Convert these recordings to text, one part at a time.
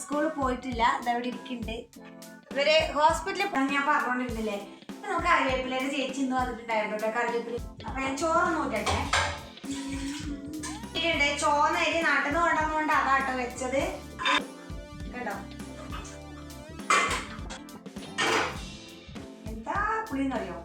സ്കൂളിൽ പോയിട്ടില്ല. അതവിടെ ഇരിക്കുന്നുണ്ട് ഇവർ ഹോസ്പിറ്റലിൽ ഞാൻ പറഞ്ഞോണ്ടിരുന്നില്ലേ? നമുക്ക് കറിവേപ്പിലയുടെ ചേച്ചി ഇന്ന് വന്നിട്ടുണ്ടായിരുന്നു കേട്ടോ കറിവേപ്പില. അപ്പൊ ഞാൻ ചോറ് നോക്കട്ടെ ചോന്ന അരി നാട്ടിൽ നിന്ന് കൊണ്ടുവന്നുകൊണ്ട് അതാട്ടോ വെച്ചത്. കേട്ടോ? എന്താ പുളിന്നറിയോ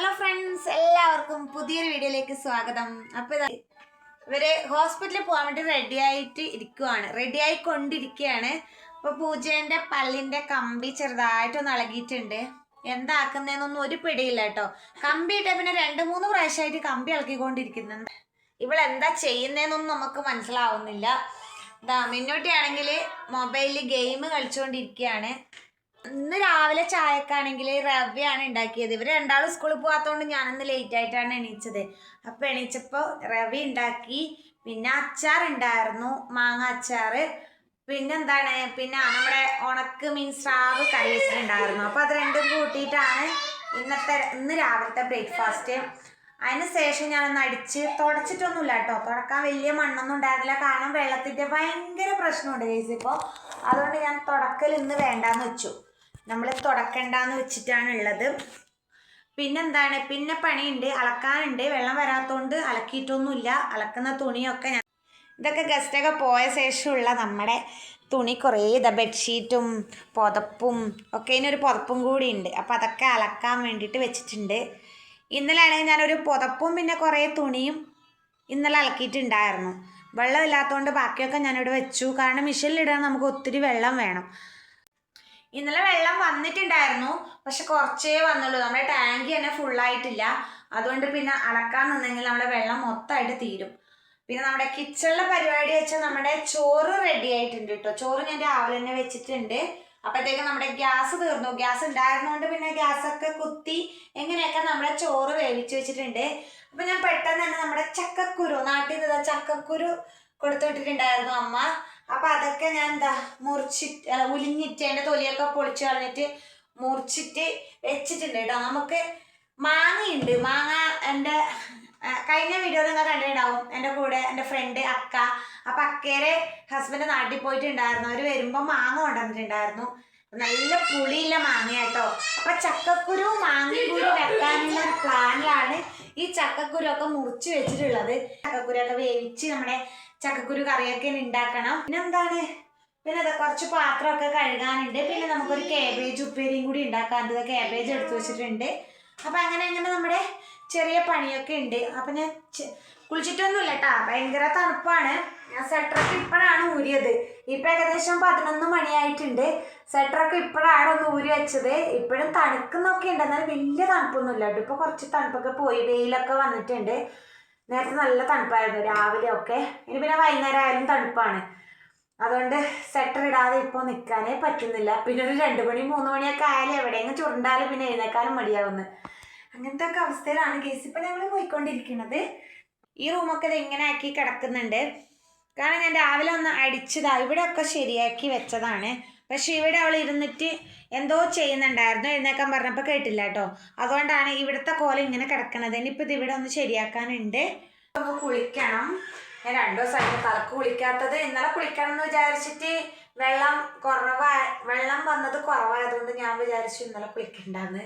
ഹലോ ഫ്രണ്ട്സ് എല്ലാവർക്കും പുതിയൊരു വീഡിയോയിലേക്ക് സ്വാഗതം. അപ്പോൾ ഇതാ ഇവർ ഹോസ്പിറ്റലിൽ പോകാൻ വേണ്ടി റെഡി ആയിട്ട് ഇരിക്കുവാണ്. റെഡി ആയി കൊണ്ടിരിക്കുകയാണ് അപ്പോൾ പൂജേന്റെ പല്ലിന്റെ കമ്പി ചെറുതായിട്ടൊന്ന് ഇളകിയിട്ടുണ്ട് എന്താക്കുന്നതെന്നൊന്നും ഒരു പിടിയില്ല കേട്ടോ. കമ്പി ഇട്ട പിന്നെ രണ്ട് മൂന്ന് പ്രാവശ്യമായിട്ട് കമ്പി ഇളക്കിക്കൊണ്ടിരിക്കുന്നുണ്ട് ഇവളെന്താ ചെയ്യുന്നതെന്നൊന്നും നമുക്ക് മനസ്സിലാവുന്നില്ല. ഇതാ മിന്നോട്ടിയാണെങ്കിൽ മൊബൈലിൽ ഗെയിം കളിച്ചുകൊണ്ടിരിക്കുകയാണ് ഇന്ന് രാവിലെ ചായക്കാണെങ്കിൽ റവയാണ് ഉണ്ടാക്കിയത്. ഇവർ രണ്ടാളും സ്കൂളിൽ പോകാത്തതുകൊണ്ട് ഞാനിന്ന് ലേറ്റ് ആയിട്ടാണ് എണീച്ചത്. അപ്പം എണീച്ചപ്പോൾ റവ ഉണ്ടാക്കി. പിന്നെ അച്ചാർ ഉണ്ടായിരുന്നു മാങ്ങ അച്ചാർ. പിന്നെ എന്താണ് പിന്നെ നമ്മുടെ ഉണക്ക് മീൻസ് സ്രാവ് കറി വെച്ചിട്ടുണ്ടായിരുന്നു. അപ്പോൾ അത് രണ്ടും കൂട്ടിയിട്ടാണ് ഇന്നത്തെ ഇന്ന് രാവിലത്തെ ബ്രേക്ക്ഫാസ്റ്റ്. അതിന് ശേഷം ഞാനൊന്ന് അടിച്ച് തുടച്ചിട്ടൊന്നുമില്ല കേട്ടോ. തുടക്കാൻ വലിയ മണ്ണൊന്നും ഉണ്ടായിരുന്നില്ല. കാരണം വെള്ളത്തിന്റെ ഭയങ്കര പ്രശ്നമുണ്ട് ചേച്ചി ഇപ്പോൾ അതുകൊണ്ട് ഞാൻ തുടക്കൽ ഇന്ന് വേണ്ടാന്ന് വെച്ചു. നമ്മൾ തുടക്കണ്ടെന്ന് വെച്ചിട്ടാണ് ഉള്ളത് പിന്നെന്താണ്? പിന്നെ പണിയുണ്ട്. അലക്കാനുണ്ട്. വെള്ളം വരാത്തതുകൊണ്ട് അലക്കിയിട്ടൊന്നുമില്ല. അലക്കുന്ന തുണിയൊക്കെ ഞാൻ ഇതൊക്കെ ഗസ്റ്റൊക്കെ പോയ ശേഷമുള്ള നമ്മുടെ തുണി കുറേ ഇതാ ബെഡ്ഷീറ്റും പുതപ്പും ഒക്കെ ഇതിനൊരു പുതപ്പും കൂടി ഉണ്ട് അപ്പോൾ അതൊക്കെ അലക്കാൻ വേണ്ടിയിട്ട് വെച്ചിട്ടുണ്ട്. ഇന്നലെയാണെങ്കിൽ ഞാനൊരു പുതപ്പും പിന്നെ കുറേ തുണിയും ഇന്നലെ അലക്കിയിട്ടുണ്ടായിരുന്നു. വെള്ളമില്ലാത്തതുകൊണ്ട് ബാക്കിയൊക്കെ ഞാനിവിടെ വെച്ചു. കാരണം മിഷനിലിടാൻ നമുക്ക് ഒത്തിരി വെള്ളം വേണം. ഇന്നലെ വെള്ളം വന്നിട്ടുണ്ടായിരുന്നു. പക്ഷെ കുറച്ചേ വന്നുള്ളൂ. നമ്മുടെ ടാങ്ക് തന്നെ ഫുള്ളായിട്ടില്ല അതുകൊണ്ട് പിന്നെ അളക്കാൻ നിന്നെങ്കിൽ നമ്മുടെ വെള്ളം മൊത്തമായിട്ട് തീരും. പിന്നെ നമ്മുടെ കിച്ചണിലെ പരിപാടി വെച്ചാൽ നമ്മുടെ ചോറ് റെഡി ആയിട്ടുണ്ട് കേട്ടോ ചോറ് ഞാൻ രാവിലെ തന്നെ വെച്ചിട്ടുണ്ട്. അപ്പോഴത്തേക്കും നമ്മുടെ ഗ്യാസ് തീർന്നു. ഗ്യാസ് ഉണ്ടായിരുന്നതുകൊണ്ട് പിന്നെ ഗ്യാസൊക്കെ കുത്തി എങ്ങനെയൊക്കെ നമ്മുടെ ചോറ് വേവിച്ച് വെച്ചിട്ടുണ്ട്. അപ്പം ഞാൻ പെട്ടെന്ന് തന്നെ നമ്മുടെ ചക്കക്കുരു നാട്ടിൽ നിന്ന് ചക്കക്കുരു കൊടുത്തു വിട്ടിട്ടുണ്ടായിരുന്നു അമ്മ. അപ്പം അതൊക്കെ ഞാൻ എന്താ മുറിച്ചിട്ട് ഉലിഞ്ഞിട്ട് അതിന്റെ തൊലിയൊക്കെ പൊളിച്ച് കളഞ്ഞിട്ട് മുറിച്ചിട്ട് വെച്ചിട്ടുണ്ട് കേട്ടോ. നമുക്ക് മാങ്ങയുണ്ട്. മാങ്ങ എന്റെ കഴിഞ്ഞ വീഡിയോ നിങ്ങൾ കണ്ടിട്ടുണ്ടാവും. എന്റെ കൂടെ എന്റെ ഫ്രണ്ട് അക്ക. അപ്പം അക്കയുടെ ഹസ്ബൻഡ് നാട്ടിൽ പോയിട്ടുണ്ടായിരുന്നു. അവർ വരുമ്പോൾ മാങ്ങ കൊണ്ടുവന്നിട്ടുണ്ടായിരുന്നു. നല്ല പുളിയില്ല മാങ്ങ കേട്ടോ അപ്പം ചക്കക്കുരു മാങ്ങിക്കുരു വെക്കാനുള്ള പ്ലാനിലാണ് ഈ ചക്കക്കുരു ഒക്കെ മുറിച്ച് വെച്ചിട്ടുള്ളത്. ചക്കക്കുരു ഒക്കെ വേവിച്ച് നമ്മുടെ ചക്കക്കുരു കറിയൊക്കെ ഉണ്ടാക്കണം. പിന്നെ എന്താണ്? പിന്നെ അതെ കുറച്ച് പാത്രമൊക്കെ കഴുകാനുണ്ട്. പിന്നെ നമുക്കൊരു കാബേജ് ഉപ്പേരിയും കൂടി ഉണ്ടാക്കാനുണ്ട് കാബേജ് എടുത്തു വെച്ചിട്ടുണ്ട്. അപ്പം അങ്ങനെ അങ്ങനെ നമ്മുടെ ചെറിയ പണിയൊക്കെ ഉണ്ട്. അപ്പം ഞാൻ കുളിച്ചിട്ടൊന്നുമില്ല കേട്ടാ. ഭയങ്കര തണുപ്പാണ്. ഞാൻ സ്വെറ്ററൊക്കെ ഇപ്പോഴാണ് ഊരിയത്. ഇപ്പം ഏകദേശം പതിനൊന്ന് മണിയായിട്ടുണ്ട്. സ്വെറ്ററൊക്കെ ഇപ്പോഴാണ് ഒന്ന് ഊരി വെച്ചത്. ഇപ്പോഴും തണുക്കുന്നൊക്കെ ഉണ്ട്. എന്നാലും വലിയ തണുപ്പൊന്നുമില്ല കേട്ടോ. ഇപ്പോൾ കുറച്ച് തണുപ്പൊക്കെ പോയി. വെയിലൊക്കെ വന്നിട്ടുണ്ട്. നേരത്തെ നല്ല തണുപ്പായിരുന്നു രാവിലെ ഒക്കെ. ഇനി പിന്നെ വൈകുന്നേരം ആയാലും തണുപ്പാണ്. അതുകൊണ്ട് സ്വെറ്റർ ഇടാതെ ഇപ്പോൾ നിൽക്കാനേ പറ്റുന്നില്ല. പിന്നെ ഒരു രണ്ട് മണി മൂന്ന് മണിയൊക്കെ ആയാലും എവിടെയെങ്കിലും ചുരുണ്ടാലും പിന്നെ എഴുന്നേക്കാനും മടിയാവുന്നു. അങ്ങനത്തെ ഒക്കെ അവസ്ഥയിലാണ് കേസ് ഇപ്പം ഞങ്ങൾ പോയിക്കൊണ്ടിരിക്കുന്നത് ഈ റൂമൊക്കെ ഇത് ഇങ്ങനെ ആക്കി കിടക്കുന്നുണ്ട്. കാരണം ഞാൻ രാവിലെ ഒന്ന് അടിച്ചതാണ് ഇവിടെയൊക്കെ ശരിയാക്കി വെച്ചതാണ്. പക്ഷെ ഇവിടെ അവൾ ഇരുന്നിട്ട് എന്തോ ചെയ്യുന്നുണ്ടായിരുന്നു എഴുന്നേക്കാൻ പറഞ്ഞപ്പോൾ കേട്ടില്ല കേട്ടോ. അതുകൊണ്ടാണ് ഇവിടുത്തെ കോല ഇങ്ങനെ കിടക്കുന്നത് ഇനിയിപ്പോൾ ഇത് ഇവിടെ ഒന്ന് ശരിയാക്കാനുണ്ട്. നമുക്ക് കുളിക്കണം. ഞാൻ രണ്ടു ദിവസമായിട്ട് തലക്ക് കുളിക്കാത്തത്. ഇന്നലെ കുളിക്കണം എന്ന് വിചാരിച്ചിട്ട് വെള്ളം കുറവായ വെള്ളം വന്നത് കുറവായതുകൊണ്ട് ഞാൻ വിചാരിച്ചു ഇന്നലെ കുളിക്കണ്ടെന്ന്.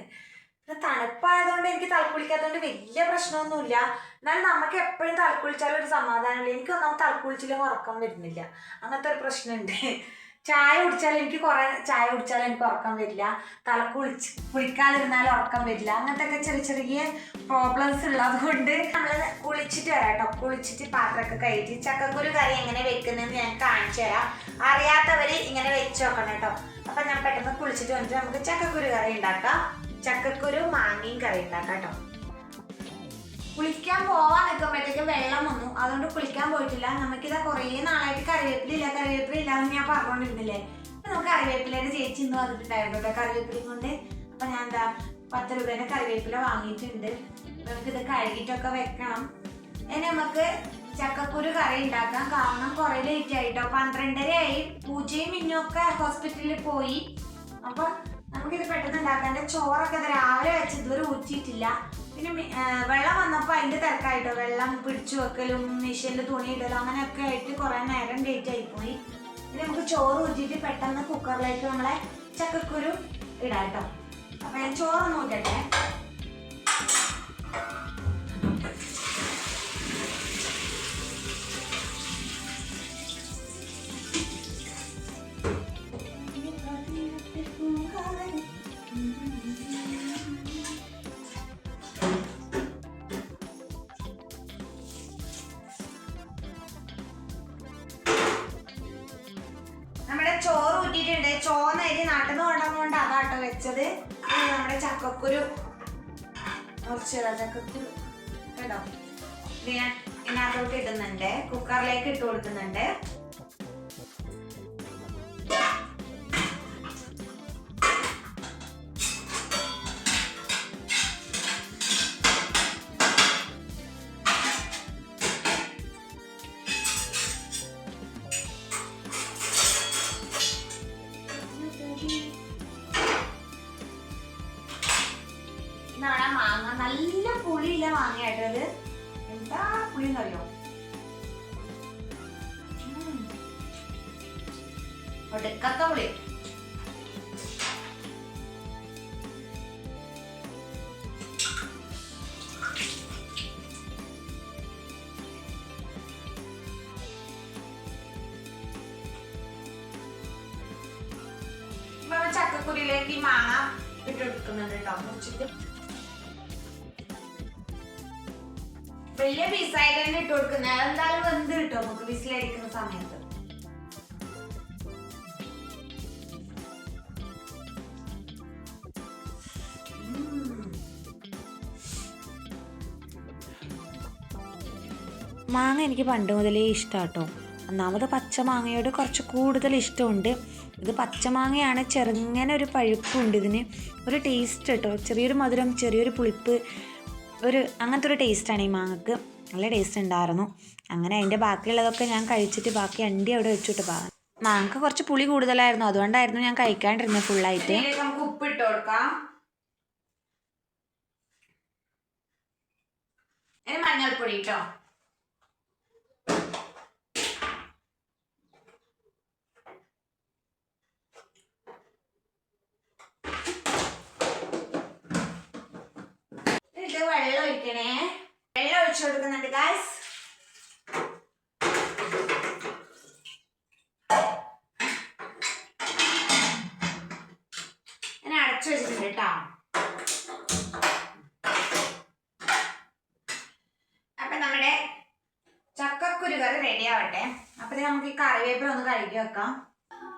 പിന്നെ തണുപ്പായതുകൊണ്ട് എനിക്ക് തലക്കുളിക്കാത്തതുകൊണ്ട് വലിയ പ്രശ്നമൊന്നുമില്ല. എന്നാലും നമുക്ക് എപ്പോഴും തലക്കുളിച്ചാലും ഒരു സമാധാനമില്ല. എനിക്ക് ഒന്നാമത് തലക്കുളിച്ചില്ലെങ്കിൽ ഉറക്കം വരുന്നില്ല. അങ്ങനത്തെ ഒരു പ്രശ്നമുണ്ട്. ചായ കുടിച്ചാൽ എനിക്ക് കുറേ ചായ കുടിച്ചാൽ എനിക്ക് ഉറക്കം വരില്ല. തല കുളിച്ച് കുളിക്കാതിരുന്നാൽ ഉറക്കം വരില്ല. അങ്ങനത്തെ ഒക്കെ ചെറിയ ചെറിയ പ്രോബ്ലംസ് ഉള്ളത് കൊണ്ട് നമ്മൾ കുളിച്ചിട്ട് വരാം കേട്ടോ. കുളിച്ചിട്ട് പാത്രമൊക്കെ കയറ്റി ചക്കക്കുരു കറി എങ്ങനെ വെക്കുന്നതെന്ന് ഞാൻ കാണിച്ചു തരാം. അറിയാത്തവര് ഇങ്ങനെ വെച്ച് നോക്കണം കേട്ടോ. അപ്പൊ ഞാൻ പെട്ടെന്ന് കുളിച്ചിട്ട് വന്നിട്ട് നമുക്ക് ചക്കക്കുരു കറി ഉണ്ടാക്കാം. ചക്കക്കുരു മാങ്ങയും കറി ഉണ്ടാക്കാം കേട്ടോ. കുളിക്കാൻ പോവാൻ നിൽക്കുമ്പോഴത്തേക്ക് വെള്ളം വന്നു. അതുകൊണ്ട് കുളിക്കാൻ പോയിട്ടില്ല. നമുക്കിതാ കുറേ നാളായിട്ട് കറിവേപ്പിലില്ല. കറിവേപ്പില ഇല്ലാന്ന് ഞാൻ പറഞ്ഞോണ്ടിരുന്നില്ലേ? അപ്പൊ നമുക്ക് കറിവേപ്പിലയുടെ ചേച്ചി ഇന്ന് വന്നിട്ടുണ്ടായിരുന്നു കറിവേപ്പിലയും കൊണ്ട് അപ്പൊ ഞാൻ എന്താ പത്ത് രൂപേന്റെ കറിവേപ്പില വാങ്ങിയിട്ടുണ്ട്. നമുക്കിത് കഴുകിയിട്ടൊക്കെ വെക്കണം. ഇനി നമുക്ക് ചക്കക്കുരു കറി ഉണ്ടാക്കാം. കാരണം കുറേ ലേറ്റ് ആയിട്ടോ പന്ത്രണ്ടരയായി. പൂജയും മിന്നും ഒക്കെ ഹോസ്പിറ്റലിൽ പോയി. അപ്പൊ നമുക്കിത് പെട്ടെന്ന് ഉണ്ടാക്കാൻ ചോറൊക്കെ രാവിലെ വെച്ച് ഇതുവരെ ഊറ്റിയിട്ടില്ല. പിന്നെ വെള്ളം വന്നപ്പോൾ അതിന്റെ തിരക്കായിട്ടോ. വെള്ളം പിടിച്ചു വെക്കലും മെഷീനിൽ തുണി ഇടലും അങ്ങനെയൊക്കെ ആയിട്ട് കുറെ നേരം ഡേറ്റ് ആയിപ്പോയി പോയി. ഇനി നമുക്ക് ചോറ് ഊറ്റിയിട്ട് പെട്ടെന്ന് കുക്കറിലേക്ക് നമ്മളെ ചക്കക്കുരു ഇടാം കേട്ടോ അപ്പൊ ഞാൻ ചോറൊന്നും ഊറ്റട്ടെ? ഇടുന്നുണ്ട്. കുക്കറിലേക്ക് ഇട്ട് കൊടുക്കുന്നുണ്ട്. ചക്കക്കുരിയിലേക്ക് മാങ്ങ ഇട്ടെടുക്കുന്നുണ്ട് കേട്ടോ. മുറിച്ചിട്ട് വലിയ പീസായിട്ട് തന്നെ ഇട്ട് കൊടുക്കുന്നത് എന്തായാലും വെന്ത് കിട്ടും നമുക്ക് വിസിലടിക്കുന്ന സമയത്ത്. മാങ്ങ എനിക്ക് പണ്ട് മുതലേ ഇഷ്ടാട്ടോ. കേട്ടോ ഒന്നാമത് പച്ച മാങ്ങയോട് കുറച്ച് കൂടുതൽ ഇഷ്ടമുണ്ട്. ഇത് പച്ചമാങ്ങയാണ്. ചെറുങ്ങനെ ഒരു പഴുപ്പുണ്ട് ഇതിന്. ഒരു ടേസ്റ്റ് കേട്ടോ ചെറിയൊരു മധുരം ചെറിയൊരു പുളിപ്പ് ഒരു അങ്ങനത്തെ ഒരു ടേസ്റ്റാണ് ഈ മാങ്ങക്ക്. നല്ല ടേസ്റ്റ് ഉണ്ടായിരുന്നു. അങ്ങനെ അതിന്റെ ബാക്കിയുള്ളതൊക്കെ ഞാൻ കഴിച്ചിട്ട് ബാക്കി അണ്ടി അവിടെ വെച്ചിട്ട് പോകാം മാങ്ങക്ക് കുറച്ച് പുളി കൂടുതലായിരുന്നു. അതുകൊണ്ടായിരുന്നു ഞാൻ കഴിക്കാണ്ടിരുന്നത് ഫുള്ളായിട്ട് നമുക്ക് ഉപ്പ് ഇട്ട് കൊടുക്കാം. മഞ്ഞൾപ്പൊടി കേട്ടോ ഇത് വെള്ളം ഒഴിക്കണേ. വെള്ളം ഒഴിച്ചു കൊടുക്കുന്നുണ്ട് ഗായ്സ് ഞാൻ അടച്ചു വെച്ചിട്ടുണ്ട് കേട്ടോ. അപ്പൊ നമ്മുടെ ചക്കക്കുരു കറി റെഡി ആവട്ടെ. അപ്പൊ നമുക്ക് ഈ കറിവേപ്പില ഒന്ന് കഴുകി വെക്കാം.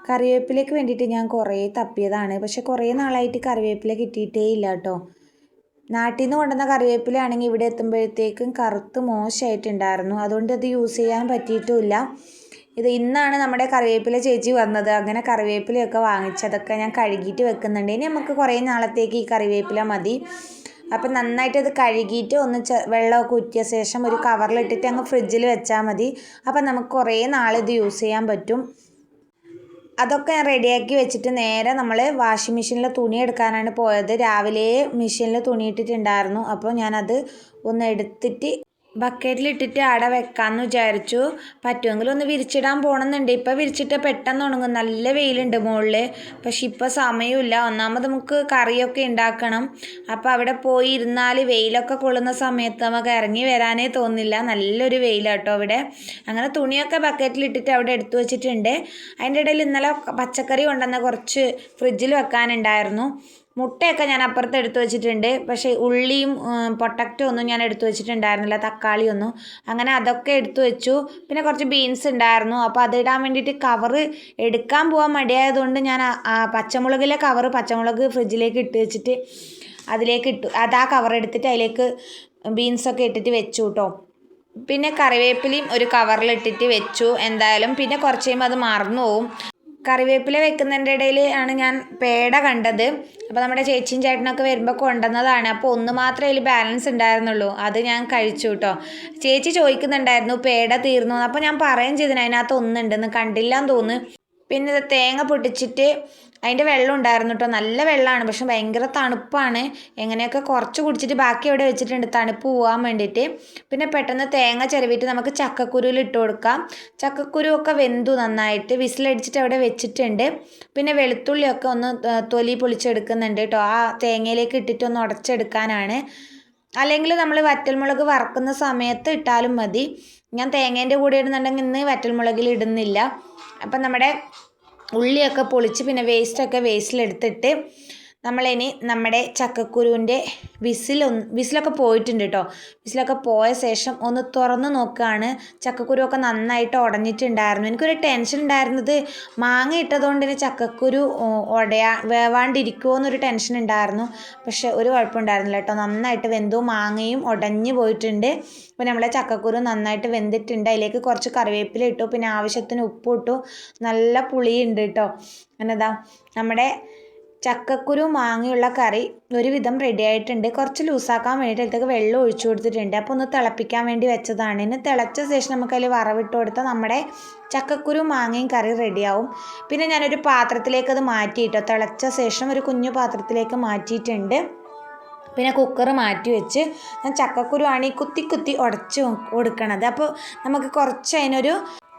കറിവേപ്പിലേക്ക് വേണ്ടിയിട്ട് ഞാൻ കുറേ തപ്പിയതാണ്. പക്ഷെ കുറേ നാളായിട്ട് കറിവേപ്പില കിട്ടിയിട്ടേ ഇല്ല കേട്ടോ. നാട്ടിൽ നിന്ന് കൊണ്ടുവന്ന കറിവേപ്പില ആണെങ്കിൽ ഇവിടെ എത്തുമ്പോഴത്തേക്കും കറുത്ത് മോശമായിട്ടുണ്ടായിരുന്നു അതുകൊണ്ട് അത് യൂസ് ചെയ്യാൻ പറ്റിയിട്ടുമില്ല ഇത് ഇന്നാണ് നമ്മുടെ കറിവേപ്പില ചേച്ചി വന്നത്. അങ്ങനെ കറിവേപ്പിലയൊക്കെ വാങ്ങിച്ചതൊക്കെ ഞാൻ കഴുകിയിട്ട് വെക്കുന്നുണ്ട്. ഇനി നമുക്ക് കുറേ നാളത്തേക്ക് ഈ കറിവേപ്പില മതി. അപ്പം നന്നായിട്ട് അത് കഴുകിയിട്ട് ഒന്ന് ചെ വെള്ളമൊക്കെ ഊറ്റിയ ശേഷം ഒരു കവറിലിട്ടിട്ട് അങ്ങ് ഫ്രിഡ്ജിൽ വെച്ചാൽ മതി. അപ്പം നമുക്ക് കുറേ നാളിത് യൂസ് ചെയ്യാൻ പറ്റും. അതൊക്കെ ഞാൻ റെഡിയാക്കി വെച്ചിട്ട് നേരെ നമ്മൾ വാഷിംഗ് മെഷീനിൽ തുണി എടുക്കാനാണ് പോയത്. രാവിലെ മെഷീനിൽ തുണി ഇട്ടിട്ടുണ്ടായിരുന്നു. അപ്പോൾ ഞാനത് ഒന്ന് എടുത്തിട്ട് ബക്കറ്റിലിട്ടിട്ട് അവിടെ വെക്കാമെന്ന് വിചാരിച്ചു. പറ്റുമെങ്കിൽ ഒന്ന് വിരിച്ചിടാൻ പോകണമെന്നുണ്ട് ഇപ്പോൾ വിരിച്ചിട്ട് പെട്ടെന്ന് ഉണങ്ങും. നല്ല വെയിലുണ്ട് മുകളിൽ പക്ഷെ ഇപ്പോൾ സമയമില്ല. ഒന്നാമത് നമുക്ക് കറിയൊക്കെ ഉണ്ടാക്കണം അപ്പോൾ അവിടെ പോയി ഇരുന്നാൽ വെയിലൊക്കെ കൊള്ളുന്ന സമയത്ത് നമുക്ക് ഇറങ്ങി വരാനേ തോന്നില്ല. നല്ലൊരു വെയിലാട്ടോ അവിടെ. അങ്ങനെ തുണിയൊക്കെ ബക്കറ്റിലിട്ടിട്ട് അവിടെ എടുത്തു വെച്ചിട്ടുണ്ട്. അതിന്റെ ഇടയിൽ ഇന്നലെ പച്ചക്കറി കൊണ്ടുവന്ന കുറച്ച് ഫ്രിഡ്ജിൽ വെക്കാനുണ്ടായിരുന്നു. മുട്ടയൊക്കെ ഞാൻ അപ്പുറത്ത് എടുത്തു വെച്ചിട്ടുണ്ട്. പക്ഷേ ഉള്ളിയും പൊട്ടറ്റോ ഒന്നും ഞാൻ എടുത്തു വെച്ചിട്ടുണ്ടായിരുന്നില്ല. തക്കാളിയൊന്നും. അങ്ങനെ അതൊക്കെ എടുത്തു വെച്ചു. പിന്നെ കുറച്ച് ബീൻസ് ഉണ്ടായിരുന്നു. അപ്പോൾ അതിടാൻ വേണ്ടിയിട്ട് കവറ് എടുക്കാൻ പോകാൻ മടിയായതുകൊണ്ട് ഞാൻ പച്ചമുളകിലെ കവറ് പച്ചമുളക് ഫ്രിഡ്ജിലേക്ക് ഇട്ട് വെച്ചിട്ട് അതിലേക്ക് ഇട്ടു. അത് ആ കവർ എടുത്തിട്ട് അതിലേക്ക് ബീൻസൊക്കെ ഇട്ടിട്ട് വെച്ചു കേട്ടോ പിന്നെ കറിവേപ്പിലയും ഒരു കവറിലിട്ടിട്ട് വെച്ചു. എന്തായാലും പിന്നെ കുറച്ച് കഴിയുമ്പോൾ അത് മറന്നു പോവും. കറിവേപ്പില വെക്കുന്നതിന്റെ ഇടയിൽ ആണ് ഞാൻ പേട കണ്ടത്. അപ്പോൾ നമ്മുടെ ചേച്ചിയും ചേട്ടനൊക്കെ വരുമ്പോൾ കൊണ്ടുവന്നതാണ്. അപ്പോൾ ഒന്ന് മാത്രമേ അതിൽ ബാലൻസ് ഉണ്ടായിരുന്നുള്ളൂ. അത് ഞാൻ കഴിച്ചു കേട്ടോ. ചേച്ചി ചോദിക്കുന്നുണ്ടായിരുന്നു പേട തീർന്നു അപ്പോൾ ഞാൻ പറയുകയും ചെയ്തിന് അതിനകത്ത് ഒന്നുണ്ടെന്ന് കണ്ടില്ലാന്ന് തോന്നുന്നു. പിന്നെ ഇത് തേങ്ങ പൊട്ടിച്ചിട്ട് അതിന്റെ വെള്ളം ഉണ്ടായിരുന്നു കേട്ടോ നല്ല വെള്ളമാണ് പക്ഷെ ഭയങ്കര തണുപ്പാണ്. എങ്ങനെയൊക്കെ കുറച്ച് കുടിച്ചിട്ട് ബാക്കി അവിടെ വെച്ചിട്ടുണ്ട്. തണുപ്പ് പോകാൻ വേണ്ടിയിട്ട്. പിന്നെ പെട്ടെന്ന് തേങ്ങ ചിരവിയിട്ട് നമുക്ക് ചക്കക്കുരുവിൽ ഇട്ട് കൊടുക്കാം. ചക്കക്കുരു ഒക്കെ വെന്തു നന്നായിട്ട്. വിസിലടിച്ചിട്ട് അവിടെ വെച്ചിട്ടുണ്ട്. പിന്നെ വെളുത്തുള്ളിയൊക്കെ ഒന്ന് തൊലി പൊളിച്ചെടുക്കുന്നുണ്ട് കേട്ടോ ആ തേങ്ങയിലേക്ക് ഇട്ടിട്ട് ഒന്ന് ഉടച്ചെടുക്കാനാണ്. അല്ലെങ്കിൽ നമ്മൾ വറ്റൽമുളക് വറക്കുന്ന സമയത്ത് ഇട്ടാലും മതി. ഞാൻ തേങ്ങേന്റെ കൂടെ ഇടുന്നുണ്ടെങ്കിൽ ഇന്ന് വറ്റൽമുളകിൽ ഇടുന്നില്ല. അപ്പം നമ്മുടെ ഉള്ളിയൊക്കെ പൊളിച്ച് പിന്നെ വേസ്റ്റൊക്കെ വേസ്റ്റിലെടുത്തിട്ട് നമ്മളിനി നമ്മുടെ ചക്കക്കുരുവിന്റെ വിസിലൊന്ന് വിസിലൊക്കെ പോയിട്ടുണ്ട് കേട്ടോ വിസിലൊക്കെ പോയ ശേഷം ഒന്ന് തുറന്ന് നോക്കുകയാണ് ചക്കക്കുരുവൊക്കെ നന്നായിട്ട് ഉടഞ്ഞിട്ടുണ്ടായിരുന്നു. എനിക്കൊരു ടെൻഷൻ ഉണ്ടായിരുന്നത് മാങ്ങ ഇട്ടതുകൊണ്ട് ഇനി ചക്കക്കുരു ഉടയാ വേവാണ്ടിരിക്കുമോ എന്നൊരു ടെൻഷൻ ഉണ്ടായിരുന്നു. പക്ഷെ ഒരു കുഴപ്പമുണ്ടായിരുന്നില്ല കേട്ടോ നന്നായിട്ട് വെന്തു മാങ്ങയും ഉടഞ്ഞു പോയിട്ടുണ്ട്. അപ്പോൾ നമ്മളെ ചക്കക്കുരു നന്നായിട്ട് വെന്തിട്ടുണ്ട്. അതിലേക്ക് കുറച്ച് കറിവേപ്പില ഇട്ടു പിന്നെ ആവശ്യത്തിന് ഉപ്പ് ഇട്ടു. നല്ല പുളിയുണ്ട് കേട്ടോ അങ്ങനെ നമ്മുടെ ചക്കക്കുരു മാങ്ങയുള്ള കറി ഒരുവിധം റെഡി ആയിട്ടുണ്ട്. കുറച്ച് ലൂസാക്കാൻ വേണ്ടിയിട്ട് അതിലേക്ക് വെള്ളം ഒഴിച്ചു കൊടുത്തിട്ടുണ്ട്. അപ്പോൾ ഒന്ന് തിളപ്പിക്കാൻ വേണ്ടി വെച്ചതാണ്. ഇനി തിളച്ച ശേഷം നമുക്ക് അതിൽ വറവിട്ട് കൊടുത്താൽ നമ്മുടെ ചക്കക്കുരു മാങ്ങയും കറി റെഡിയാവും പിന്നെ ഞാനൊരു പാത്രത്തിലേക്ക് അത് മാറ്റിയിട്ടോ. തിളച്ച ശേഷം ഒരു കുഞ്ഞു പാത്രത്തിലേക്ക് മാറ്റിയിട്ടുണ്ട്. പിന്നെ കുക്കർ മാറ്റി വെച്ച് ഞാൻ ചക്കക്കുരു ആണ് ഈ കുത്തി കുത്തി ഉടച്ച് കൊടുക്കണത്. അപ്പോൾ നമുക്ക് കുറച്ച് അതിനൊരു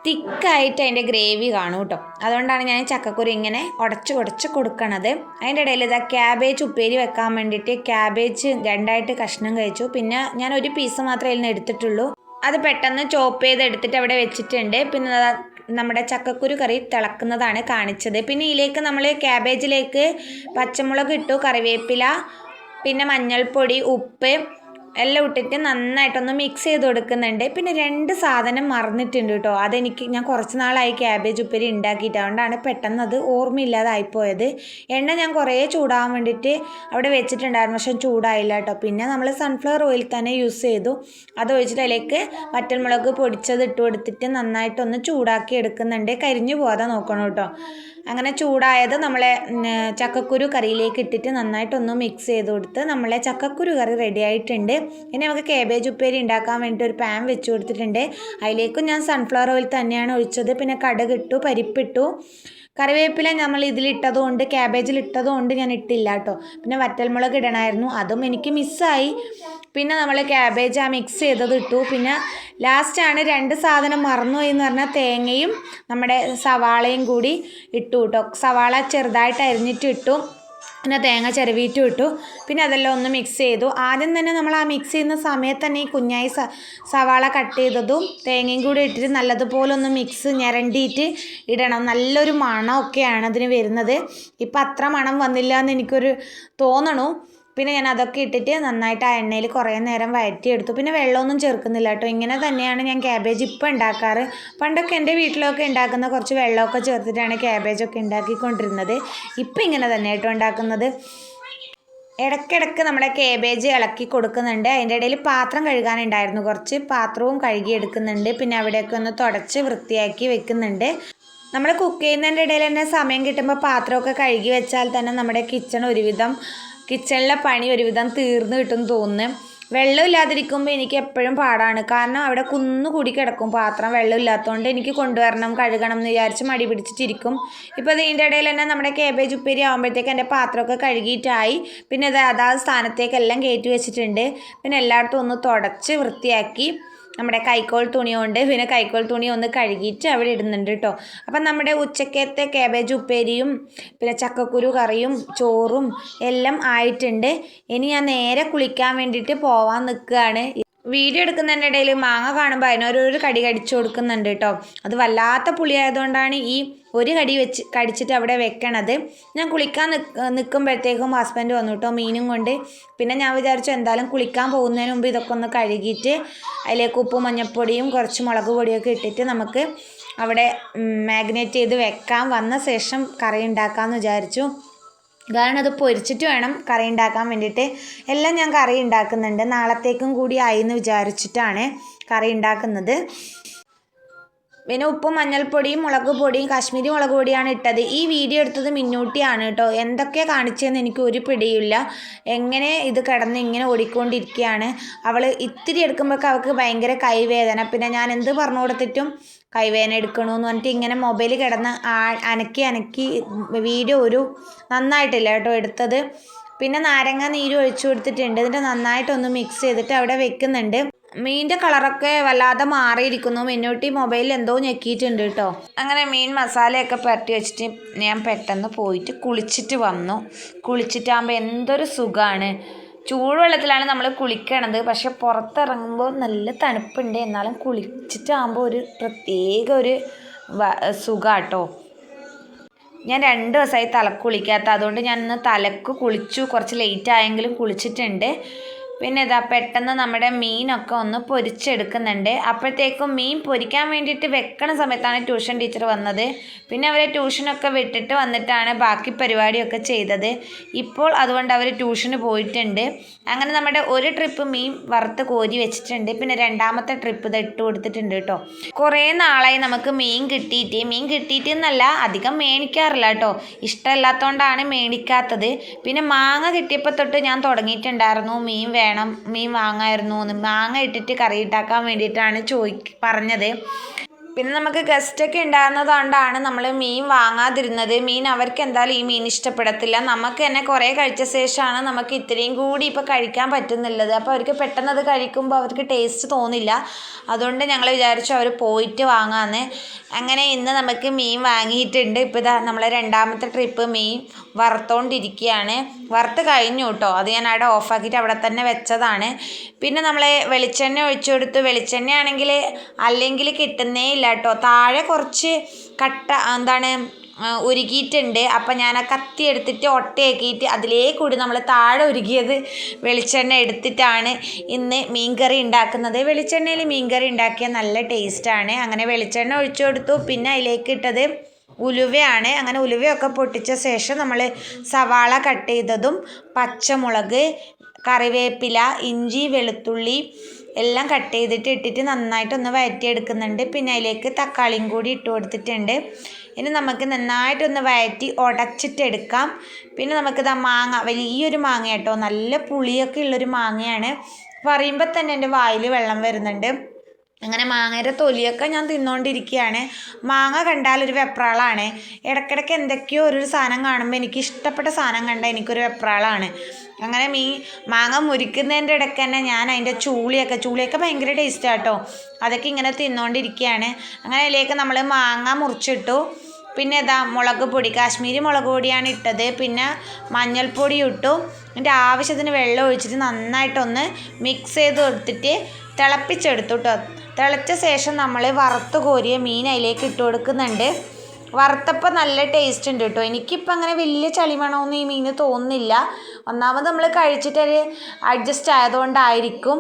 തിക്കായിട്ട് അതിന്റെ ഗ്രേവി കാണും കേട്ടോ. അതുകൊണ്ടാണ് ഞാൻ ചക്കക്കുരു ഇങ്ങനെ ഉടച്ച് ഉടച്ച് കൊടുക്കണത്. അതിന്റെ ഇടയിൽ ഇതാ ക്യാബേജ് ഉപ്പേരി വെക്കാൻ വേണ്ടിയിട്ട് ക്യാബേജ് രണ്ടായിട്ട് കഷ്ണം കഴിച്ചു. പിന്നെ ഞാൻ ഒരു പീസ് മാത്രമേ ഇതിൽ നിന്ന് എടുത്തിട്ടുള്ളൂ. അത് പെട്ടെന്ന് ചോപ്പ് ചെയ്ത് എടുത്തിട്ട് അവിടെ വെച്ചിട്ടുണ്ട്. പിന്നെ നമ്മുടെ ചക്കക്കുരു കറി തിളക്കുന്നതാണ് കാണിച്ചത്. പിന്നെ ഇതിലേക്ക് നമ്മൾ ക്യാബേജിലേക്ക് പച്ചമുളക് ഇട്ടു കറിവേപ്പില പിന്നെ മഞ്ഞൾപ്പൊടി ഉപ്പ് എല്ലാം ഇട്ടിട്ട് നന്നായിട്ടൊന്ന് മിക്സ് ചെയ്ത് കൊടുക്കുന്നുണ്ട്. പിന്നെ രണ്ട് സാധനം മറന്നിട്ടുണ്ട് കേട്ടോ അതെനിക്ക് ഞാൻ കുറച്ച് നാളായി ക്യാബേജ് ഉപ്പേരി ഉണ്ടാക്കിയിട്ട് അതുകൊണ്ടാണ് പെട്ടെന്ന് അത് ഓർമ്മയില്ലാതായിപ്പോയത്. എണ്ണ ഞാൻ കുറേ ചൂടാകാൻ വേണ്ടിയിട്ട് അവിടെ വെച്ചിട്ടുണ്ടായിരുന്നു. പക്ഷെ ചൂടായില്ല കേട്ടോ പിന്നെ നമ്മൾ സൺഫ്ലവർ ഓയിൽ തന്നെ യൂസ് ചെയ്തു. അത് അതിലേക്ക് വറ്റൽമുളക് പൊടിച്ചത് ഇട്ട് കൊടുത്തിട്ട് നന്നായിട്ടൊന്ന് ചൂടാക്കി എടുക്കുന്നുണ്ട്. കരിഞ്ഞു പോകാതെ നോക്കണം കേട്ടോ അങ്ങനെ ചൂടായത് നമ്മളെ ചക്കക്കുരു കറിയിലേക്ക് ഇട്ടിട്ട് നന്നായിട്ടൊന്ന് മിക്സ് ചെയ്ത് കൊടുത്ത് നമ്മളെ ചക്കക്കുരു കറി റെഡി ആയിട്ടുണ്ട്. ഇനി നമുക്ക് കേബേജ് ഉപ്പേരി ഉണ്ടാക്കാൻ വേണ്ടി ഒരു പാൻ വെച്ച് കൊടുത്തിട്ടുണ്ട്. അതിലേക്കും ഞാൻ സൺഫ്ലവർ ഓയിൽ തന്നെയാണ് ഒഴിച്ചത്. പിന്നെ കടുക് ഇട്ടു പരിപ്പിട്ടു കറിവേപ്പില നമ്മൾ ഇതിലിട്ടത് കൊണ്ട് ക്യാബേജിൽ ഇട്ടത് കൊണ്ട് ഞാൻ ഇട്ടില്ല കേട്ടോ പിന്നെ വറ്റൽമുളക് ഇടണമായിരുന്നു അതും എനിക്ക് മിസ്സായി പിന്നെ നമ്മൾ ക്യാബേജ് ആ മിക്സ് ചെയ്തത് ഇട്ടു. പിന്നെ ലാസ്റ്റാണ് രണ്ട് സാധനം മറന്നുപോയി എന്ന് പറഞ്ഞാൽ തേങ്ങയും നമ്മുടെ സവാളയും കൂടി ഇട്ടു കേട്ടോ സവാള ചെറുതായിട്ട് അരിഞ്ഞിട്ട് ഇട്ടു. പിന്നെ തേങ്ങ ചിരവിയിട്ടും ഇട്ടു. പിന്നെ അതെല്ലാം ഒന്ന് മിക്സ് ചെയ്തു. ആദ്യം തന്നെ നമ്മൾ ആ മിക്സ് ചെയ്യുന്ന സമയത്ത് തന്നെ ഈ കുഞ്ഞായി സവാള കട്ട് ചെയ്തതും തേങ്ങയും കൂടി ഇട്ടിട്ട് നല്ലതുപോലെ ഒന്ന് മിക്സ് ഞരണ്ടിയിട്ട് ഇടണം. നല്ലൊരു മണമൊക്കെയാണ് അതിന് വരുന്നത്. ഇപ്പം അത്ര മണം വന്നില്ല എന്ന് എനിക്കൊരു തോന്നണു. പിന്നെ ഞാൻ അതൊക്കെ ഇട്ടിട്ട് നന്നായിട്ട് ആ എണ്ണയിൽ കുറേ നേരം വഴറ്റിയെടുത്തു പിന്നെ വെള്ളമൊന്നും ചേർക്കുന്നില്ല കേട്ടോ. ഇങ്ങനെ തന്നെയാണ് ഞാൻ ക്യാബേജ് ഇപ്പം ഉണ്ടാക്കാറ്. പണ്ടൊക്കെ എന്റെ വീട്ടിലൊക്കെ ഉണ്ടാക്കുന്ന കുറച്ച് വെള്ളമൊക്കെ ചേർത്തിട്ടാണ് ക്യാബേജൊക്കെ ഉണ്ടാക്കിക്കൊണ്ടിരുന്നത്. ഇപ്പം ഇങ്ങനെ തന്നെ കേട്ടോ ഉണ്ടാക്കുന്നത്. ഇടയ്ക്കിടയ്ക്ക് നമ്മുടെ കേബേജ് ഇളക്കി കൊടുക്കുന്നുണ്ട്. അതിന്റെ ഇടയിൽ പാത്രം കഴുകാനുണ്ടായിരുന്നു. കുറച്ച് പാത്രവും കഴുകിയെടുക്കുന്നുണ്ട്. പിന്നെ അവിടെയൊക്കെ ഒന്ന് തുടച്ച് വൃത്തിയാക്കി വെക്കുന്നുണ്ട്. നമ്മൾ കുക്ക് ചെയ്യുന്നതിന്റെ ഇടയിൽ തന്നെ സമയം കിട്ടുമ്പോൾ പാത്രമൊക്കെ കഴുകി വെച്ചാൽ തന്നെ നമ്മുടെ കിച്ചൺ ഒരുവിധം കിച്ചണിലെ പണി ഒരുവിധം തീർന്നു കിട്ടും തോന്നുന്നു. വെള്ളം ഇല്ലാതിരിക്കുമ്പോൾ എനിക്ക് എപ്പോഴും പാടാണ്. കാരണം അവിടെ കുന്നു കൂടി കിടക്കും. പാത്രം വെള്ളമില്ലാത്തതുകൊണ്ട് എനിക്ക് കൊണ്ടുവരണം കഴുകണം എന്ന് വിചാരിച്ച് മടി പിടിച്ചിട്ടിരിക്കും. ഇപ്പോൾ ഇതിന്റെ ഇടയിൽ തന്നെ നമ്മുടെ കേബേജ് ഉപ്പേരി ആകുമ്പോഴത്തേക്ക് എന്റെ പാത്രമൊക്കെ കഴുകിയിട്ടായി. പിന്നെ അത് അതാത് സ്ഥാനത്തേക്കെല്ലാം കയറ്റി വെച്ചിട്ടുണ്ട്. പിന്നെ എല്ലായിടത്തും ഒന്ന് തുടച്ച് വൃത്തിയാക്കി. നമ്മുടെ കൈക്കോൾ തുണി കൊണ്ട് പിന്നെ കൈക്കോൾ തുണി ഒന്ന് കഴുകിയിട്ട് അവിടെ ഇടുന്നുണ്ട് കേട്ടോ അപ്പം നമ്മുടെ ഉച്ചക്കത്തെ കാബേജ് ഉപ്പേരിയും പിന്നെ ചക്കക്കുരു കറിയും ചോറും എല്ലാം ആയിട്ടുണ്ട്. ഇനി ഞാൻ നേരെ കുളിക്കാൻ വേണ്ടിയിട്ട് പോവാൻ നിൽക്കുകയാണ്. വീഡിയോ എടുക്കുന്നതിന്റെ ഇടയിൽ മാങ്ങ കാണുമ്പോൾ അതിനോരോരു കടി കടിച്ചു കൊടുക്കുന്നുണ്ട് കേട്ടോ അത് വല്ലാത്ത പുളിയായതുകൊണ്ടാണ് ഈ ഒരു കടി വെച്ച് കടിച്ചിട്ട് അവിടെ വെക്കണത്. ഞാൻ കുളിക്കാൻ നിൽക്കുമ്പോഴത്തേക്കും ഹസ്ബൻഡ് വന്നു കേട്ടോ മീനും കൊണ്ട്. പിന്നെ ഞാൻ വിചാരിച്ചു എന്തായാലും കുളിക്കാൻ പോകുന്നതിന് മുമ്പ് ഇതൊക്കെ ഒന്ന് കഴുകിയിട്ട് അതിലേക്ക് ഉപ്പും മഞ്ഞൾപ്പൊടിയും കുറച്ച് മുളക് പൊടിയൊക്കെ ഇട്ടിട്ട് നമുക്ക് അവിടെ മാഗ്നേറ്റ് ചെയ്ത് വെക്കാം വന്ന ശേഷം കറി ഉണ്ടാക്കാമെന്ന് വിചാരിച്ചു. കാരണം അത് പൊരിച്ചിട്ട് വേണം കറി ഉണ്ടാക്കാൻ വേണ്ടിയിട്ട്. എല്ലാം ഞാൻ കറി ഉണ്ടാക്കുന്നുണ്ട്. നാളത്തേക്കും കൂടി ആയി എന്ന് വിചാരിച്ചിട്ടാണ് കറി ഉണ്ടാക്കുന്നത്. പിന്നെ ഉപ്പും മഞ്ഞൾപ്പൊടിയും മുളക് പൊടിയും കാശ്മീരി മുളക് പൊടിയാണ് ഇട്ടത്. ഈ വീഡിയോ എടുത്തത് മിന്നൂട്ടിയാണ് കേട്ടോ. എന്തൊക്കെ കാണിച്ചതെന്ന് എനിക്ക് ഒരു പിടിയില്ല. എങ്ങനെ ഇത് കിടന്ന് ഇങ്ങനെ ഓടിക്കൊണ്ടിരിക്കുകയാണ്. അവൾ ഇത്തിരി എടുക്കുമ്പോഴൊക്കെ അവൾക്ക് ഭയങ്കര കൈവേദന. പിന്നെ ഞാൻ എന്ത് പറഞ്ഞു കൊടുത്തിട്ടും കൈവേദന എടുക്കണമെന്ന് പറഞ്ഞിട്ട് ഇങ്ങനെ മൊബൈൽ കിടന്ന് അനക്കി അനക്കി വീഡിയോ ഒരു നന്നായിട്ടില്ല കേട്ടോ എടുത്തത്. പിന്നെ നാരങ്ങ നീര് ഒഴിച്ചു കൊടുത്തിട്ടുണ്ട്. ഇതിന്റെ നന്നായിട്ടൊന്ന് മിക്സ് ചെയ്തിട്ട് അവിടെ വെക്കുന്നുണ്ട്. മീനിന്റെ കളറൊക്കെ വല്ലാതെ മാറിയിരിക്കുന്നു. മിന്നൂട്ടി മൊബൈലിൽ എന്തോ ഞെക്കിയിട്ടുണ്ട് കേട്ടോ അങ്ങനെ മീൻ മസാലയൊക്കെ പുരട്ടി വെച്ചിട്ട് ഞാൻ പെട്ടെന്ന് പോയിട്ട് കുളിച്ചിട്ട് വന്നു. കുളിച്ചിട്ടാകുമ്പോൾ എന്തൊരു സുഖമാണ് ചൂടുവെള്ളത്തിലാണ് നമ്മൾ കുളിക്കണത്. പക്ഷെ പുറത്തിറങ്ങുമ്പോൾ നല്ല തണുപ്പുണ്ട്. എന്നാലും കുളിച്ചിട്ടാകുമ്പോൾ ഒരു പ്രത്യേക ഒരു സുഖാട്ടോ. ഞാൻ രണ്ട് ദിവസമായി തലക്ക് കുളിക്കാത്ത അതുകൊണ്ട് ഞാൻ ഇന്ന് തലക്ക് കുളിച്ചു. കുറച്ച് ലേറ്റ് ആയെങ്കിലും കുളിച്ചിട്ടുണ്ട്. പിന്നെ ഇതാ പെട്ടെന്ന് നമ്മുടെ മീനൊക്കെ ഒന്ന് പൊരിച്ചെടുക്കുന്നുണ്ട്. അപ്പോഴത്തേക്കും മീൻ പൊരിക്കാൻ വേണ്ടിയിട്ട് വെക്കണ സമയത്താണ് ട്യൂഷൻ ടീച്ചർ വന്നത്. പിന്നെ അവരെ ട്യൂഷനൊക്കെ വിട്ടിട്ട് വന്നിട്ടാണ് ബാക്കി പരിപാടിയൊക്കെ ചെയ്തത്. ഇപ്പോൾ അതുകൊണ്ട് അവർ ട്യൂഷന് പോയിട്ടുണ്ട്. അങ്ങനെ നമ്മുടെ ഒരു ട്രിപ്പ് മീൻ വറുത്ത് കോരി വെച്ചിട്ടുണ്ട്. പിന്നെ രണ്ടാമത്തെ ട്രിപ്പ് ഇത് ഇട്ട് കൊടുത്തിട്ടുണ്ട് കേട്ടോ. കുറേ നാളായി നമുക്ക് മീൻ കിട്ടിയിട്ട്. മീൻ കിട്ടിയിട്ട് എന്നല്ല അധികം മേടിക്കാറില്ല കേട്ടോ. ഇഷ്ടമല്ലാത്തതുകൊണ്ടാണ് മേടിക്കാത്തത്. പിന്നെ മാങ്ങ കിട്ടിയപ്പോൾ തൊട്ട് ഞാൻ തുടങ്ങിയിട്ടുണ്ടായിരുന്നു മീൻ വേണം മീൻ വാങ്ങായിരുന്നു എന്ന് മാങ്ങ ഇട്ടിട്ട് കറി ഉണ്ടാക്കാൻ വേണ്ടിയിട്ടാണ് ചോയി പറഞ്ഞത്. പിന്നെ നമുക്ക് ഗസ്റ്റൊക്കെ ഉണ്ടാകുന്നതുകൊണ്ടാണ് നമ്മൾ മീൻ വാങ്ങാതിരുന്നത്. മീൻ അവർക്ക് എന്തായാലും ഈ മീൻ ഇഷ്ടപ്പെടത്തില്ല. നമുക്ക് തന്നെ കുറേ കഴിച്ച ശേഷമാണ് നമുക്ക് ഇത്രയും കൂടി ഇപ്പോൾ കഴിക്കാൻ പറ്റുന്നുള്ളത്. അപ്പോൾ അവർക്ക് പെട്ടെന്ന് അത് കഴിക്കുമ്പോൾ അവർക്ക് ടേസ്റ്റ് തോന്നില്ല. അതുകൊണ്ട് ഞങ്ങൾ വിചാരിച്ചു അവർ പോയിട്ട് വാങ്ങാമെന്ന്. അങ്ങനെ ഇന്ന് നമുക്ക് മീൻ വാങ്ങിയിട്ടുണ്ട്. ഇപ്പോൾ ഇതാ നമ്മളെ രണ്ടാമത്തെ ട്രിപ്പ് മീൻ വറുത്തോണ്ടിരിക്കുകയാണ് വറുത്ത് കഴിഞ്ഞു കേട്ടോ അത് ഞാൻ അവിടെ ഓഫാക്കിയിട്ട് അവിടെ തന്നെ വെച്ചതാണ്. പിന്നെ നമ്മൾ വെളിച്ചെണ്ണ ഒഴിച്ചു കൊടുത്തു. വെളിച്ചെണ്ണ ആണെങ്കിൽ അല്ലെങ്കിൽ കിട്ടുന്നേ ഇല്ല കേട്ടോ താഴെ കുറച്ച് കട്ട എന്താണ് ഉരുകിയിട്ടുണ്ട്. അപ്പം ഞാൻ ആ കത്തി എടുത്തിട്ട് ഒട്ടയാക്കിയിട്ട് അതിലേ കൂടി നമ്മൾ താഴെ ഉരുകിയത് വെളിച്ചെണ്ണ എടുത്തിട്ടാണ് ഇന്ന് മീൻകറി ഉണ്ടാക്കുന്നത്. വെളിച്ചെണ്ണയിൽ മീൻകറി ഉണ്ടാക്കിയ നല്ല ടേസ്റ്റാണ് അങ്ങനെ വെളിച്ചെണ്ണ ഒഴിച്ചു കൊടുത്തു. പിന്നെ അതിലേക്ക് ഇട്ടത് ഉലുവയാണ്. അങ്ങനെ ഉലുവയൊക്കെ പൊട്ടിച്ച ശേഷം നമ്മൾ സവാള കട്ട് ചെയ്തതും പച്ചമുളക് കറിവേപ്പില ഇഞ്ചി വെളുത്തുള്ളി എല്ലാം കട്ട് ചെയ്തിട്ട് ഇട്ടിട്ട് നന്നായിട്ടൊന്ന് വഴറ്റിയെടുക്കുന്നുണ്ട് പിന്നെ അതിലേക്ക് തക്കാളിയും കൂടി ഇട്ട് കൊടുത്തിട്ടുണ്ട്. ഇനി നമുക്ക് നന്നായിട്ടൊന്ന് വഴറ്റി ഉടച്ചിട്ടെടുക്കാം പിന്നെ നമുക്കിത് മാങ്ങ വലിയൊരു മാങ്ങ കേട്ടോ നല്ല പുളിയൊക്കെ ഉള്ളൊരു മാങ്ങയാണ്. പറയുമ്പോൾ തന്നെ എന്റെ വായിൽ വെള്ളം വരുന്നുണ്ട്. അങ്ങനെ മാങ്ങയുടെ തൊലിയൊക്കെ ഞാൻ തിന്നുകൊണ്ടിരിക്കുകയാണ് മാങ്ങ കണ്ടാൽ ഒരു വെപ്രാളാണ്. ഇടയ്ക്കിടയ്ക്ക് എന്തൊക്കെയോ ഒരു സാധനം കാണുമ്പോൾ എനിക്ക് ഇഷ്ടപ്പെട്ട സാധനം കണ്ടാൽ എനിക്കൊരു വെപ്രാളാണ്. അങ്ങനെ മീ മാങ്ങ മുരിക്കുന്നതിന്റെ ഇടയ്ക്ക് തന്നെ ഞാൻ അതിന്റെ ചൂളിയൊക്കെ ചൂളിയൊക്കെ ഭയങ്കര ടേസ്റ്റ് കേട്ടോ അതൊക്കെ ഇങ്ങനെ തിന്നുകൊണ്ടിരിക്കുകയാണ് അങ്ങനെ അതിലേക്ക് നമ്മൾ മാങ്ങ മുറിച്ചിട്ടു. പിന്നെ ഇതാ മുളക് പൊടി കാശ്മീരി മുളക് പൊടിയാണ് ഇട്ടത്. പിന്നെ മഞ്ഞൾപ്പൊടി ഇട്ടു. എന്റെ ആവശ്യത്തിന് വെള്ളം ഒഴിച്ചിട്ട് നന്നായിട്ടൊന്ന് മിക്സ് ചെയ്ത് കൊടുത്തിട്ട് തിളപ്പിച്ചെടുത്തു കേട്ടോ തിളച്ച ശേഷം നമ്മൾ വറുത്ത് കോരിയ മീൻ അതിലേക്ക് ഇട്ട് കൊടുക്കുന്നുണ്ട്. വറുത്തപ്പോൾ നല്ല ടേസ്റ്റ് ഉണ്ട് കേട്ടോ എനിക്കിപ്പോൾ അങ്ങനെ വലിയ ചളി വേണമെന്ന് ഈ മീൻ തോന്നുന്നില്ല. ഒന്നാമത് നമ്മൾ കഴിച്ചിട്ട് അഡ്ജസ്റ്റ് ആയതുകൊണ്ടായിരിക്കും.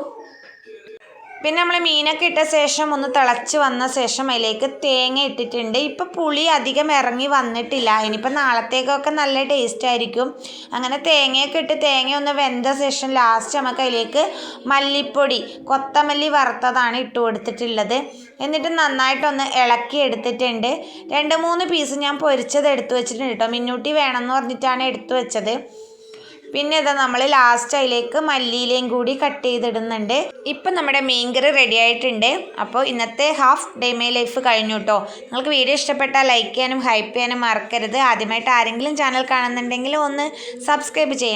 പിന്നെ നമ്മൾ മീനൊക്കെ ഇട്ട ശേഷം ഒന്ന് തിളച്ച് വന്ന ശേഷം അതിലേക്ക് തേങ്ങ ഇട്ടിട്ടുണ്ട്. ഇപ്പം പുളി അധികം ഇറങ്ങി വന്നിട്ടില്ല. ഇനിയിപ്പോൾ നാളത്തേക്കൊക്കെ നല്ല ടേസ്റ്റ് ആയിരിക്കും. അങ്ങനെ തേങ്ങയൊക്കെ ഇട്ട് തേങ്ങ ഒന്ന് വെന്ത ശേഷം ലാസ്റ്റ് നമുക്ക് അതിലേക്ക് മല്ലിപ്പൊടി കൊത്തമല്ലി വറുത്തതാണ് ഇട്ട് കൊടുത്തിട്ടുള്ളത്. എന്നിട്ട് നന്നായിട്ടൊന്ന് ഇളക്കി എടുത്തിട്ടുണ്ട്. രണ്ട് മൂന്ന് പീസ് ഞാൻ പൊരിച്ചത് എടുത്തു വെച്ചിട്ടുണ്ട് കേട്ടോ. മിന്നൂട്ടി വേണമെന്ന് പറഞ്ഞിട്ടാണ് എടുത്തു വെച്ചത്. പിന്നെ ഇതാ നമ്മൾ ലാസ്റ്റ് അതിലേക്ക് മല്ലിയിലയും കൂടി കട്ട് ചെയ്തിടുന്നുണ്ട്. ഇപ്പം നമ്മുടെ മീൻകറി റെഡി ആയിട്ടുണ്ട്. അപ്പോൾ ഇന്നത്തെ ഹാഫ് ഡേ മേ ലൈഫ് കഴിഞ്ഞു കേട്ടോ നിങ്ങൾക്ക് വീഡിയോ ഇഷ്ടപ്പെട്ടാൽ ലൈക്ക് ചെയ്യാനും ഹൈപ്പ് ചെയ്യാനും മറക്കരുത്. ആദ്യമായിട്ട് ആരെങ്കിലും ചാനൽ കാണുന്നുണ്ടെങ്കിൽ ഒന്ന് സബ്സ്ക്രൈബ് ചെയ്യണം.